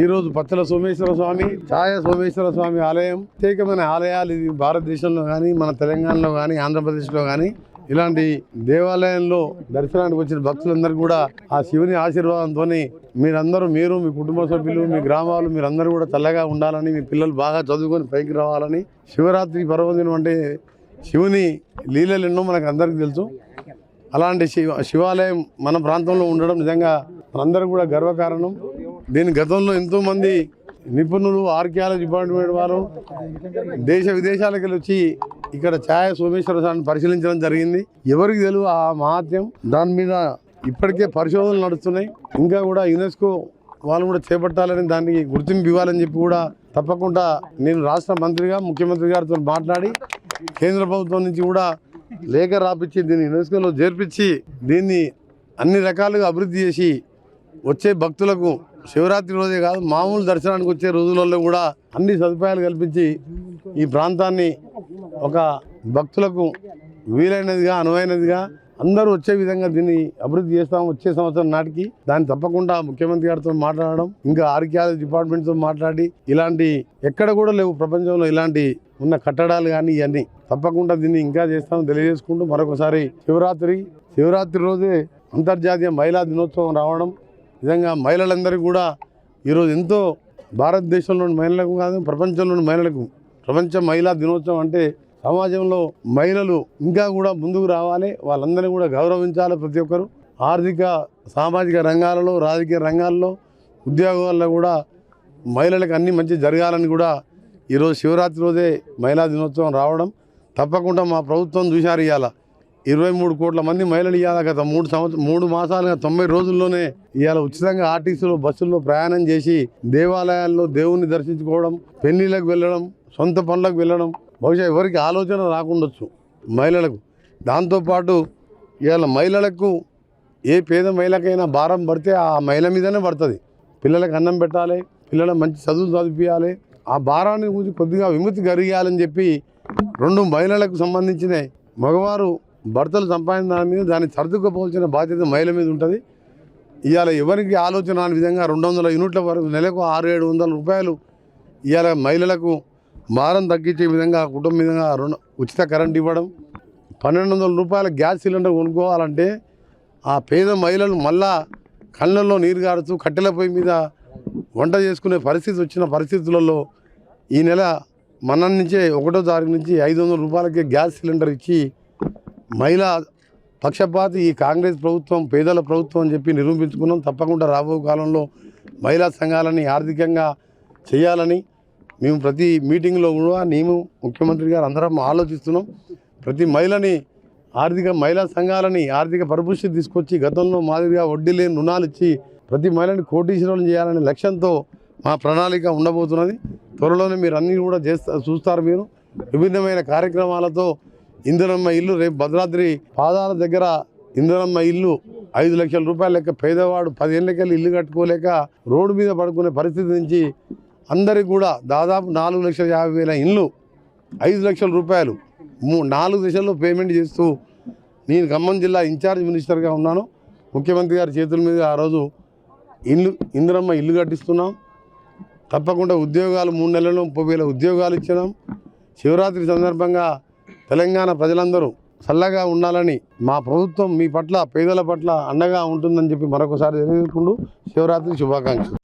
ఈరోజు పచ్చల సోమేశ్వర స్వామి ఛాయ సోమేశ్వర స్వామి ఆలయం ప్రత్యేకమైన ఆలయాలు ఇది భారతదేశంలో కానీ మన తెలంగాణలో కానీ ఆంధ్రప్రదేశ్లో కానీ ఇలాంటి దేవాలయంలో దర్శనానికి వచ్చిన భక్తులందరూ కూడా ఆ శివుని ఆశీర్వాదంతో మీరందరూ మీరు మీ కుటుంబ సభ్యులు మీ గ్రామాలు మీరందరూ కూడా చల్లగా ఉండాలని మీ పిల్లలు బాగా చదువుకొని పైకి రావాలని శివరాత్రి పర్వదినం అంటే శివుని లీలలు ఎన్నో మనకు అందరికీ తెలుసు. అలాంటి శివ శివాలయం మన ప్రాంతంలో ఉండడం నిజంగా మనందరూ కూడా గర్వకారణం. దీని గతంలో ఎంతోమంది నిపుణులు ఆర్కియాలజీ డిపార్ట్మెంట్ వారు దేశ విదేశాలకు వెళ్ళి వచ్చి ఇక్కడ ఛాయ సోమేశ్వర స్వామిని పరిశీలించడం జరిగింది. ఎవరికి తెలుగు ఆ మహాత్యం దాని మీద ఇప్పటికే పరిశోధనలు నడుస్తున్నాయి. ఇంకా కూడా యునెస్కో వాళ్ళు కూడా చేపట్టాలని దానికి గుర్తింపు ఇవ్వాలని చెప్పి కూడా తప్పకుండా నేను రాష్ట్ర మంత్రిగా ముఖ్యమంత్రి గారితో మాట్లాడి కేంద్ర ప్రభుత్వం నుంచి కూడా లేఖ రాపిచ్చి దీన్ని యునెస్కోలో చేర్పించి దీన్ని అన్ని రకాలుగా అభివృద్ధి చేసి వచ్చే భక్తులకు శివరాత్రి రోజే కాదు మామూలు దర్శనానికి వచ్చే రోజులలో కూడా అన్ని సదుపాయాలు కల్పించి ఈ ప్రాంతాన్ని ఒక భక్తులకు వీలైనదిగా అనువైనదిగా అందరూ వచ్చే విధంగా దీన్ని అభివృద్ధి చేస్తాం వచ్చే సంవత్సరం నాటికి. దాన్ని తప్పకుండా ముఖ్యమంత్రి గారితో మాట్లాడడం ఇంకా ఆర్కియాలజీ డిపార్ట్మెంట్తో మాట్లాడి ఇలాంటి ఎక్కడ కూడా లేవు ప్రపంచంలో ఇలాంటి ఉన్న కట్టడాలు కానీ ఇవన్నీ. తప్పకుండా దీన్ని ఇంకా చేస్తాము తెలియజేసుకుంటూ మరొకసారి శివరాత్రి శివరాత్రి రోజే అంతర్జాతీయ మహిళా దినోత్సవం రావడం నిజంగా మహిళలందరికీ కూడా ఈరోజు ఎంతో భారతదేశంలోని మహిళలకు కాదు ప్రపంచంలోని మహిళలకు ప్రపంచ మహిళా దినోత్సవం అంటే సమాజంలో మహిళలు ఇంకా కూడా ముందుకు రావాలి. వాళ్ళందరినీ కూడా గౌరవించాలి ప్రతి ఒక్కరు. ఆర్థిక సామాజిక రంగాలలో రాజకీయ రంగాల్లో ఉద్యోగాల్లో కూడా మహిళలకు అన్ని మంచి జరగాలని కూడా ఈరోజు శివరాత్రి రోజే మహిళా దినోత్సవం రావడం తప్పకుండా మా ప్రభుత్వం చూశారు ఇవాళ ఇరవై మూడు కోట్ల మంది మహిళలు ఇవాళ గత మూడు సంవత్సరం మూడు మాసాలుగా తొంభై రోజుల్లోనే ఇవాళ ఉచితంగా ఆర్టీసీలో బస్సుల్లో ప్రయాణం చేసి దేవాలయాల్లో దేవుణ్ణి దర్శించుకోవడం పెళ్ళిళ్ళకు వెళ్ళడం సొంత పనులకు వెళ్ళడం బహుశా ఎవరికి ఆలోచన రాకుండొచ్చు మహిళలకు. దాంతోపాటు ఇవాళ మహిళలకు ఏ పేద మహిళకైనా భారం పడితే ఆ మహిళ మీదనే పడుతుంది. పిల్లలకు అన్నం పెట్టాలి పిల్లల మంచి చదువులు చదివించాలి ఆ భారాన్ని గురించి కొద్దిగా విముక్తి కలిగాలని చెప్పి రెండు మహిళలకు సంబంధించిన మగవారు భర్తలు సంపాదించిన దాని మీద దాన్ని సర్దుకుపోవాల్సిన బాధ్యత మహిళ మీద ఉంటుంది. ఇవాళ ఎవరికి ఆలోచన రాని విధంగా రెండు వందల యూనిట్ల వరకు నెలకు ఆరు ఏడు వందల రూపాయలు ఇవాళ మహిళలకు భారం తగ్గించే విధంగా కుటుంబ విధంగా రుణ ఉచిత కరెంట్ ఇవ్వడం పన్నెండు వందల రూపాయల గ్యాస్ సిలిండర్ కొనుక్కోవాలంటే ఆ పేద మహిళలు మళ్ళా కళ్ళల్లో నీరు గారుతూ కట్టెల పొయ్యి మీద వంట చేసుకునే పరిస్థితి వచ్చిన పరిస్థితులలో ఈ నెల మన నుంచే ఒకటో తారీఖు నుంచి ఐదు వందల రూపాయలకే గ్యాస్ సిలిండర్ ఇచ్చి మహిళా పక్షపాతి ఈ కాంగ్రెస్ ప్రభుత్వం పేదల ప్రభుత్వం అని చెప్పి నిరూపించుకున్నాం. తప్పకుండా రాబో కాలంలో మహిళా సంఘాలని ఆర్థికంగా చేయాలని మేము ప్రతి మీటింగ్లో కూడా మేము ముఖ్యమంత్రి గారు అందరం ఆలోచిస్తున్నాం. ప్రతి మహిళని ఆర్థిక మహిళా సంఘాలని ఆర్థిక పరిపుష్టి తీసుకొచ్చి గతంలో మాదిరిగా వడ్డీ లేని రుణాలు ఇచ్చి ప్రతి మహిళని కోటీశ్వరం చేయాలనే లక్ష్యంతో మా ప్రణాళిక ఉండబోతున్నది. త్వరలోనే మీరు అన్నీ కూడా చేస్తా చూస్తారు మీరు. విభిన్నమైన కార్యక్రమాలతో ఇందిరమ్మ ఇల్లు రేపు భద్రాద్రి పాదాల దగ్గర ఇందిరమ్మ ఇల్లు ఐదు లక్షల రూపాయల లెక్క పేదవాడు పదేళ్ళకెళ్ళి ఇల్లు కట్టుకోలేక రోడ్డు మీద పడుకునే పరిస్థితి నుంచి అందరికి కూడా దాదాపు నాలుగు లక్షల యాభై వేల ఇల్లు ఐదు లక్షల రూపాయలు మూ నాలుగు దశల్లో పేమెంట్ చేస్తూ నేను ఖమ్మం జిల్లా ఇన్ఛార్జ్ మినిస్టర్గా ఉన్నాను. ముఖ్యమంత్రి గారి చేతుల మీద ఆ రోజు ఇల్లు ఇందిరమ్మ ఇల్లు కట్టిస్తున్నాం. తప్పకుండా ఉద్యోగాలు మూడు నెలల్లో ముప్పై వేల ఉద్యోగాలు ఇచ్చినాం. శివరాత్రి సందర్భంగా తెలంగాణ ప్రజలందరూ చల్లగా ఉండాలని మా ప్రభుత్వం మీ పట్ల పేదల పట్ల అండగా ఉంటుందని చెప్పి మరొకసారి తెలియజేసుకుంటూ శివరాత్రి శుభాకాంక్షలు.